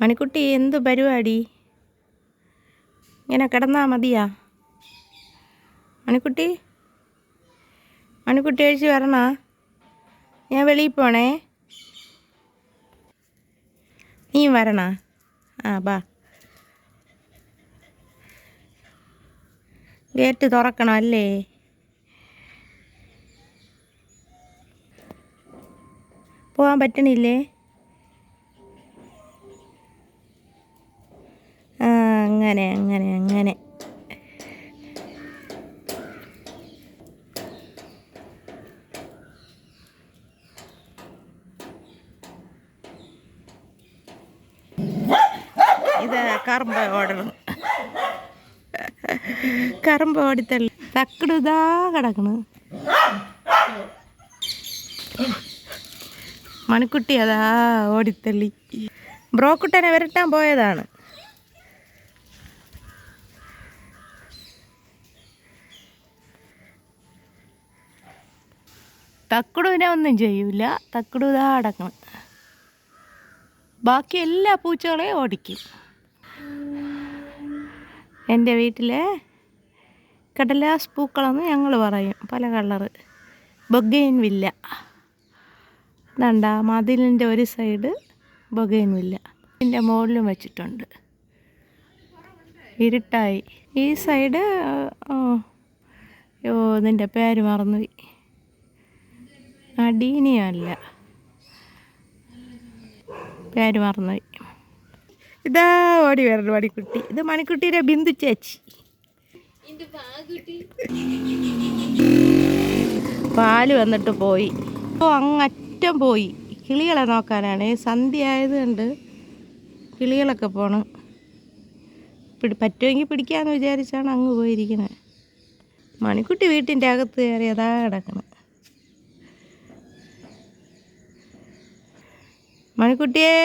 മണിക്കുട്ടി എന്ത് പരിപാടി? ഇങ്ങനെ കിടന്നാ മതിയാ? മണിക്കുട്ടി? മണിക്കുട്ടി അഴിച്ച് വരണ? ഞാൻ വെളിയിൽ പോണേ. നീ വരണ? ആ ബാ. ഗേറ്റ് തുറക്കണം അല്ലേ? പോകാൻ പറ്റണില്ലേ? അങ്ങനെ അങ്ങനെ അങ്ങനെ. ഇത് കറമ്പ ഓടണം. കറമ്പ ഓടിത്തള്ളി. തക്കടുതാ കിടക്കണ്. മണിക്കുട്ടി അതാ ഓടിത്തള്ളി. ബ്രോക്കുട്ടനെ വരട്ടാൻ പോയതാണ്. തക്കുടുവിനെ ഒന്നും ചെയ്യൂല. തക്കുടു ഇതാ അടക്കണം. ബാക്കി എല്ലാ പൂച്ചകളെയും ഓടിക്കും. എന്റെ വീട്ടിലെ കടലാസ് പൂക്കളെന്ന് ഞങ്ങൾ പറയും. പല കളറ് ബൊഗൈൻ വില്ല. ഇതണ്ട മതിലിന്റെ ഒരു സൈഡ് ബൊഗൈൻ വില്ല. ഇതിന്റെ മുകളിലും വെച്ചിട്ടുണ്ട്. ഇരുട്ടായി. ഈ സൈഡ് ഓ ഇതിന്റെ പേര് മറന്നുപോയി. അടീനിയല്ല. പേര് മറന്നുപോയി. ഇതാ ഓടി വരണം മണിക്കുട്ടി. ഇത് മണിക്കുട്ടിയുടെ ബിന്ദു ചേച്ചി. പാൽ വന്നിട്ട് പോയി. ഇപ്പോൾ അങ്ങറ്റം പോയി. കിളികളെ നോക്കാനാണ്. സന്ധ്യ ആയതുകൊണ്ട് കിളികളൊക്കെ പോണം. പിടി പറ്റുമെങ്കിൽ പിടിക്കാമെന്ന് വിചാരിച്ചാണ് അങ്ങ് പോയിരിക്കുന്നത് മണിക്കുട്ടി വീട്ടിന്റെ അകത്ത് കയറി അതാ കിടക്കണം. മണിക്കുട്ടിയേ.